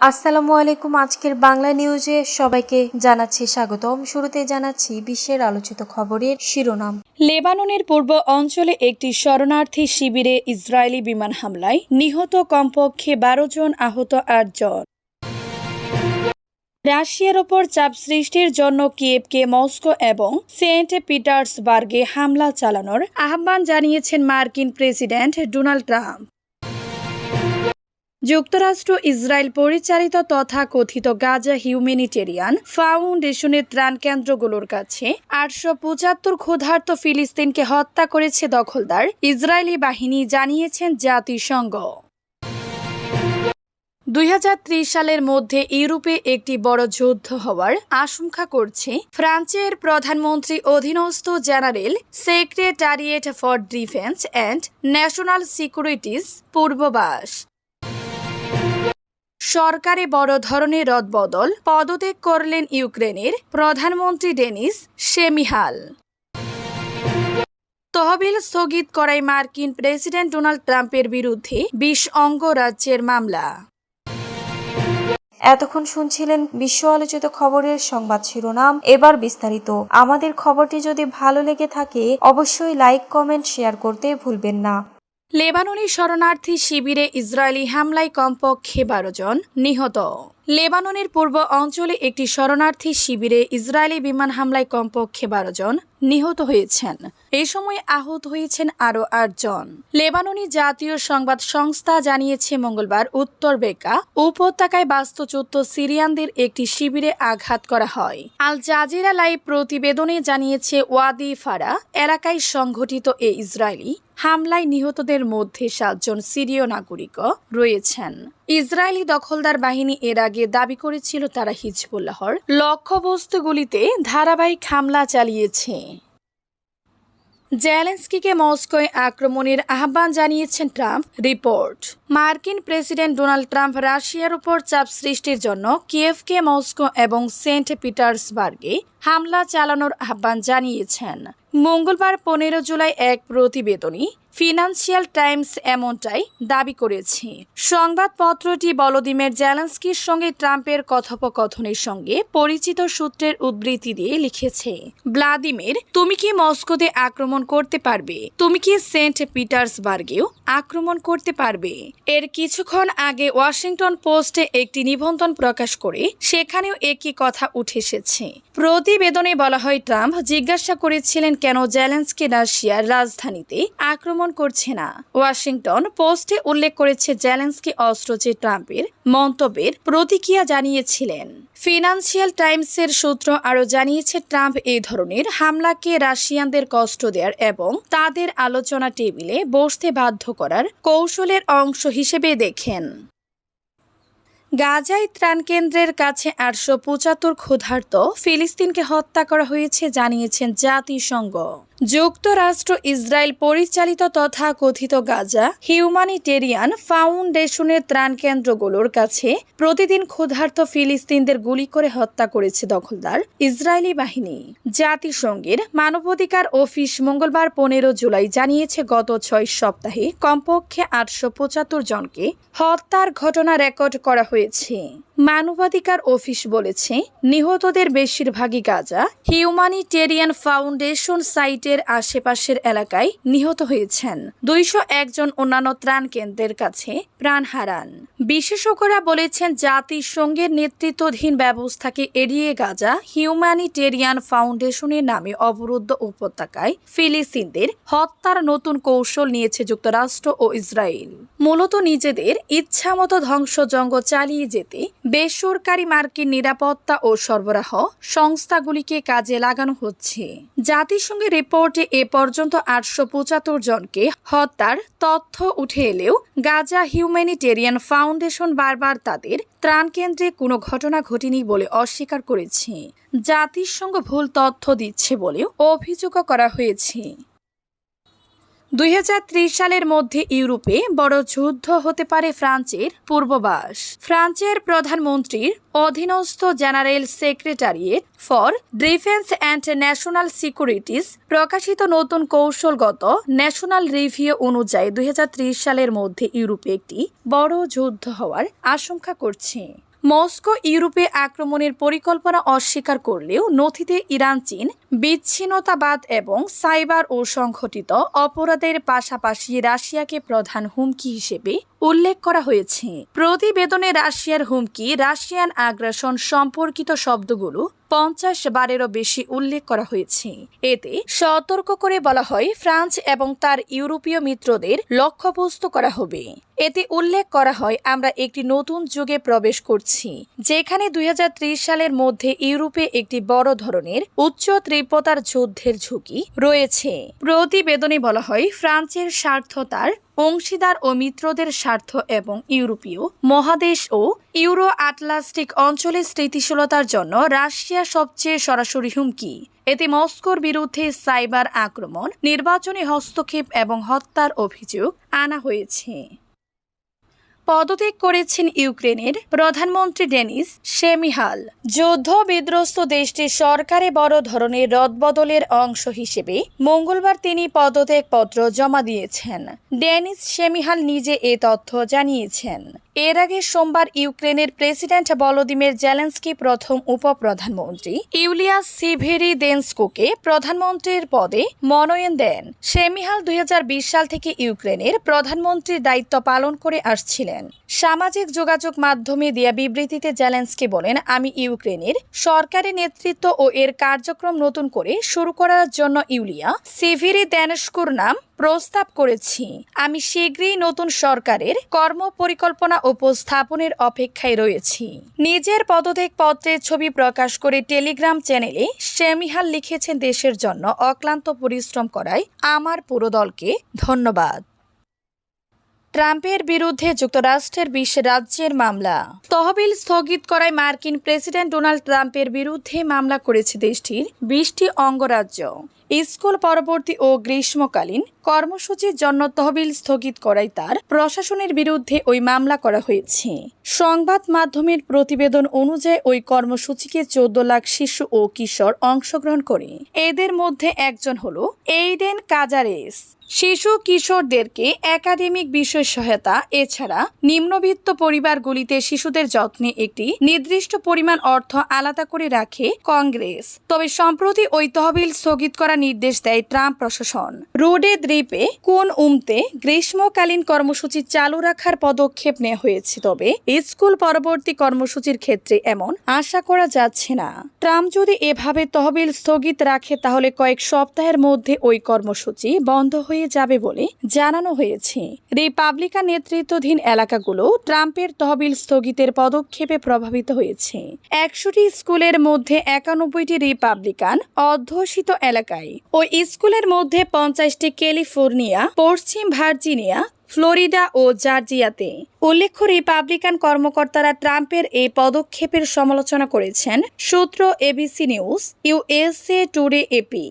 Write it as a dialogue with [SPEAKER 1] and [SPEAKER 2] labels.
[SPEAKER 1] আসসালামু আলাইকুম। আজকের বাংলা নিউজে সবাইকে জানাচ্ছি স্বাগতম। শুরুতে জানাচ্ছি বিশ্বের আলোচিত খবরের শিরোনাম।
[SPEAKER 2] লেবাননের পূর্ব অঞ্চলে একটি শরণার্থী শিবিরে ইসরায়েলি বিমান হামলায় নিহত কমপক্ষে বারো জন আহত, আট জন। রাশিয়ার ওপর চাপ সৃষ্টির জন্য কিয়েভকে মস্কো এবং সেন্ট পিটার্সবার্গে হামলা চালানোর আহ্বান জানিয়েছেন মার্কিন প্রেসিডেন্ট ডোনাল্ড ট্রাম্প। যুক্তরাষ্ট্র, ইসরায়েল পরিচালিত তথা কথিত গাজা হিউম্যানিটেরিয়ান ফাউন্ডেশনের ত্রাণ কেন্দ্রগুলোর কাছে আটশো পঁচাত্তর ক্ষুধার্ত ফিলিস্তিনকে হত্যা করেছে দখলদার ইসরায়েলি বাহিনী, জানিয়েছেন জাতিসংঘ। দুই হাজার ত্রিশ সালের মধ্যে ইউরোপে একটি বড় যুদ্ধ হওয়ার আশঙ্কা করছে ফ্রান্সের প্রধানমন্ত্রী অধীনস্থ general secretariat for defence and national securities পূর্ববাস। সরকারে বড় ধরনের রদবদল পদত্যাগ করলেন ইউক্রেনের প্রধানমন্ত্রী ডেনিস শেমিহাল তহবিল স্থগিত করায় মার্কিন প্রেসিডেন্ট ডোনাল্ড ট্রাম্পের বিরুদ্ধে বিশ অঙ্গরাজ্যের মামলা।
[SPEAKER 1] এতক্ষণ শুনছিলেন বিশ্ব আলোচিত খবরের সংবাদ শিরোনাম। এবার বিস্তারিত। আমাদের খবরটি যদি ভালো লেগে থাকে, অবশ্যই লাইক, কমেন্ট, শেয়ার করতে ভুলবেন না।
[SPEAKER 2] লেবাননি শরণার্থী শিবিরে ইসরায়েলি হামলায় কমপক্ষে বারো জন নিহত। লেবাননের পূর্ব অঞ্চলে একটি শরণার্থী শিবিরে ইসরায়েলি বিমান হামলায় কমপক্ষে বারো জন নিহত হয়েছেন। এই সময় আহত হয়েছেন আরও আটজন লেবাননি জাতীয় সংবাদ সংস্থা জানিয়েছে, মঙ্গলবার উত্তর বেকা উপত্যকায় বাস্তুচ্যুত সিরিয়ানদের একটি শিবিরে আঘাত করা হয়। আল জাজিরা লাইভ প্রতিবেদনে জানিয়েছে, ওয়াদি ফারা এলাকায় সংঘটিত এ ইসরায়েলি হামলায় নিহতদের মধ্যে সাতজন সিরীয় নাগরিকও রয়েছেন। ইসরায়েলি দখলদার বাহিনী এর আগে দাবি করেছিল তারা হিজবুল্লাহর লক্ষ্যবস্তুগুলিতে ধারাবাহিক হামলা চালিয়েছে। জেলেন্সকিকে মস্কোয় আক্রমণের আহ্বান জানিয়েছেন ট্রাম্প। রিপোর্ট। মার্কিন প্রেসিডেন্ট ডোনাল্ড ট্রাম্প রাশিয়ার উপর চাপ সৃষ্টির জন্য কিয়েভকে মস্কো এবং সেন্ট পিটার্সবার্গে হামলা চালানোর আহ্বান জানিয়েছেন। মঙ্গলবার পনেরো জুলাই এক প্রতিবেদনী ফিনান্সিয়াল টাইমস এমনটাই দাবি করেছে। সংবাদপত্রটি বলদিমের জেলেন্সকির সঙ্গে ট্রাম্পের কথোপকথনের সঙ্গে পরিচিত সূত্রের উদ্ধৃতি দিয়ে লিখেছে, ভ্লাদিমির, তুমি কি মস্কোতে আক্রমণ করতে পারবে? তুমি কি সেন্ট পিটার্সবার্গেও আক্রমণ করতে পারবে? এর কিছুক্ষণ আগে ওয়াশিংটন পোস্টে একটি নিবন্ধন প্রকাশ করে সেখানেও একই কথা উঠে এসেছে। প্রতিবেদনে বলা হয়, ট্রাম্প জিজ্ঞাসা করেছিলেন কেন জেলেন্সকি রাশিয়ার রাজধানীতে আক্রমণ করছে না। ওয়াশিংটন পোস্টে উল্লেখ করেছে জেলেন্সকি অস্ত্র যে ট্রাম্পের মন্তব্যের প্রতিক্রিয়া জানিয়েছিলেন। ফিনান্সিয়াল টাইমসের সূত্র আরও জানিয়েছে, ট্রাম্প এই ধরনের হামলাকে রাশিয়ানদের কষ্ট দেয়ার এবং তাদের আলোচনা টেবিলে বসতে বাধ্য করার কৌশলের অংশ হিসেবে দেখেন। গাজায় ত্রাণ কেন্দ্রের কাছে আটশো পঁচাত্তর ক্ষুধার্ত ফিলিস্তিনকে হত্যা করা হয়েছে, জানিয়েছেন জাতিসংঘ। যুক্তরাষ্ট্র ইসরায়েল পরিচালিত তথা কথিত গাজা, হিউম্যানিটেরিয়ান ফাউন্ডেশনের ত্রাণ কেন্দ্রগুলোর কাছে প্রতিদিন ক্ষুধার্ত ফিলিস্তিনদের গুলি করে হত্যা করেছে দখলদার ইসরায়েলি বাহিনী। জাতিসংঘের মানবাধিকার অফিস মঙ্গলবার পনেরো জুলাই জানিয়েছে, গত ছয় সপ্তাহে কমপক্ষে আটশো পঁচাত্তর জনকে হত্যার ঘটনা রেকর্ড করা হয়েছে। মানবাধিকার অফিস বলেছে, নিহতদের বেশিরভাগই গাজা। হিউম্যানিটেরিয়ান ফাউন্ডেশন সাইটের আশেপাশের এলাকায় নিহত হয়েছেন। দুইশো একজন অন্যান্য ত্রাণ কেন্দ্রের কাছে প্রাণ হারান। বিশেষজ্ঞরা বলেছেন, জাতিসংঘের নেতৃত্বাধীন ব্যবস্থাকে এড়িয়ে গাজা হিউম্যানিটেরিয়ান ফাউন্ডেশনের নামে অবরুদ্ধ উপত্যকায় ফিলিস্তিনদের হত্যার নতুন কৌশল নিয়েছে যুক্তরাষ্ট্র ও ইসরায়েল। মূলত নিজেদের ইচ্ছামতো ধ্বংসজঙ্গ চালিয়ে যেতে বেসরকারি মার্কিন নিরাপত্তা ও সরবরাহ সংস্থাগুলিকে কাজে লাগানো হচ্ছে। জাতিসংঘের রিপোর্টে এ পর্যন্ত আটশো পঁচাত্তর জনকে হত্যার তথ্য উঠে এলেও গাজা হিউম্যানিটেরিয়ান ফাউন্ডেশন বারবার তাদের ত্রাণ কেন্দ্রে কোনো ঘটনা ঘটেনি বলে অস্বীকার করেছে। জাতিসংঘ ভুল তথ্য দিচ্ছে বলেও অভিযোগ করা হয়েছে। দুই হাজার ত্রিশ সালের মধ্যে ইউরোপে বড় যুদ্ধ হতে পারে ফ্রান্সের পূর্ববাস। ফ্রান্সের প্রধানমন্ত্রীর অধীনস্থ general secretariat for defence and national securities প্রকাশিত নতুন কৌশলগত ন্যাশনাল রিভিউ অনুযায়ী দুই হাজার ত্রিশ সালের মধ্যে ইউরোপে একটি বড় যুদ্ধ হওয়ার আশঙ্কা করছে। মস্কো, ইউরোপে আক্রমণের পরিকল্পনা অস্বীকার করলেও নথিতে ইরান, চীন বিচ্ছিন্নতাবাদ এবং সাইবার ও সংঘটিত অপরাধের পাশাপাশি রাশিয়াকে প্রধান হুমকি হিসেবে উল্লেখ করা হয়েছে। প্রতিবেদনে রাশিয়ার হুমকি, রাশিয়ান আগ্রাসন সম্পর্কিত শব্দগুলো পঞ্চাশ বারেরও বেশি উল্লেখ করা হয়েছে। এতে সতর্ক করে বলা হয়, ফ্রান্স এবং তার ইউরোপীয় মিত্রদের লক্ষ্যবস্তু করা হবে। এতে উল্লেখ করা হয়, আমরা একটি নতুন যুগে প্রবেশ করছি, যেখানে দুই হাজার ত্রিশ সালের মধ্যে ইউরোপে একটি বড় ধরনের উচ্চ তীব্রতার যুদ্ধের ঝুঁকি রয়েছে। প্রতিবেদনে বলা হয়, ফ্রান্সের স্বার্থ তার অংশীদার ও মিত্রদের স্বার্থ এবং ইউরোপীয় মহাদেশ ও ইউরো আটলান্টিক অঞ্চলে স্থিতিশীলতার জন্য রাশিয়া সবচেয়ে সরাসরি হুমকি। এতে মস্কোর বিরুদ্ধে সাইবার আক্রমণ, নির্বাচনী হস্তক্ষেপ এবং হত্যার অভিযোগ আনা হয়েছে। পদত্যাগ করেছেন ইউক্রেনের প্রধানমন্ত্রী ডেনিস শেমিহাল যুদ্ধ বিধ্বস্ত দেশটির সরকারে বড় ধরনের রদবদলের অংশ হিসেবে মঙ্গলবার তিনি পদত্যাগপত্র জমা দিয়েছেন। ডেনিস শেমিহাল নিজে এ তথ্য জানিয়েছেন। এর আগে সোমবার ইউক্রেনের প্রেসিডেন্ট ভলোদিমির জেলেন্সকি প্রথম উপপ্রধানমন্ত্রী ইউলিয়াস সিভেরি দেন্সকোকে প্রধানমন্ত্রীর পদে মনোনয়ন দেন। শেমিহাল দুই সাল থেকে ইউক্রেনের প্রধানমন্ত্রীর দায়িত্ব পালন করে আসছিলেন। সামাজিক যোগাযোগ মাধ্যমে দেয়া বিবৃতিতে জেলেন্সকি বলেন, আমি ইউক্রেনের সরকারি নেতৃত্ব ও এর কার্যক্রম নতুন করে শুরু করার জন্য ইউলিয়া সিভিরি দেনস্কুর নাম প্রস্তাব করেছি। আমি শীঘ্রই নতুন সরকারের কর্ম পরিকল্পনা উপস্থাপনের অপেক্ষায় রয়েছি। নিজের পদত্যাগ পত্রের ছবি প্রকাশ করে টেলিগ্রাম চ্যানেলে শেমিহাল লিখেছেন দেশের জন্য অক্লান্ত পরিশ্রম করায় আমার পুরো দলকে ধন্যবাদ। ট্রাম্পের বিরুদ্ধে যুক্তরাষ্ট্রের বিশ রাজ্যের মামলা। তহবিল স্থগিত করায় মার্কিন প্রেসিডেন্ট ডোনাল্ড ট্রাম্পের বিরুদ্ধে মামলা করেছে দেশটির বিশটি অঙ্গরাজ্য। স্কুল পরবর্তী ও গ্রীষ্মকালীন কর্মসূচির জন্য তহবিল স্থগিত করায় তার প্রশাসনের বিরুদ্ধে ওই মামলা করা হয়েছে। সংবাদ মাধ্যমের প্রতিবেদন অনুযায়ী ওই কর্মসূচিকে চোদ্দ লাখ শিশু ও কিশোর অংশগ্রহণ করে। এদের মধ্যে একজন হল এইডেন কাজারেস। শিশু কিশোরদেরকে একাডেমিক বিষয় সহায়তা, এছাড়া নিম্নবিত্ত পরিবারগুলিতে শিশুদের যত্নে একটি নির্দিষ্ট পরিমাণ অর্থ আলাদা করে রাখে কংগ্রেস। তবে সম্প্রতি ওই তহবিল স্থগিত করার নির্দেশ দেয় ট্রাম্প প্রশাসন। রোডে দ্বীপে কোন উমতে গ্রীষ্মকালীন কর্মসূচি চালু রাখার পদক্ষেপ নেওয়া হয়েছে, তবে স্কুল পরবর্তী কর্মসূচির ক্ষেত্রে এমন আশা করা যাচ্ছে না। ট্রাম্প যদি এভাবে তহবিল স্থগিত রাখে, তাহলে কয়েক সপ্তাহের মধ্যে ওই কর্মসূচি বন্ধ হয়ে যাবে বলে জানানো হয়েছে। রিপাবলিকান নেতৃত্বাধীন এলাকাগুলো ট্রাম্পের তহবিল স্থগিতের পদক্ষেপে প্রভাবিত হয়েছে। একশোটি স্কুলের মধ্যে একানব্বইটি রিপাবলিকান অধ্যুষিত এলাকায় ওই স্কুলের মধ্যে পঞ্চাশটি ক্যালিফোর্নিয়া, পশ্চিম ভার্জিনিয়া, ফ্লোরিডা ও জর্জিয়াতে। উল্লেখ্য, রিপাবলিকান কর্মকর্তারা ট্রাম্পের এই পদক্ষেপের সমালোচনা করেছেন সূত্র ABC news USA today AP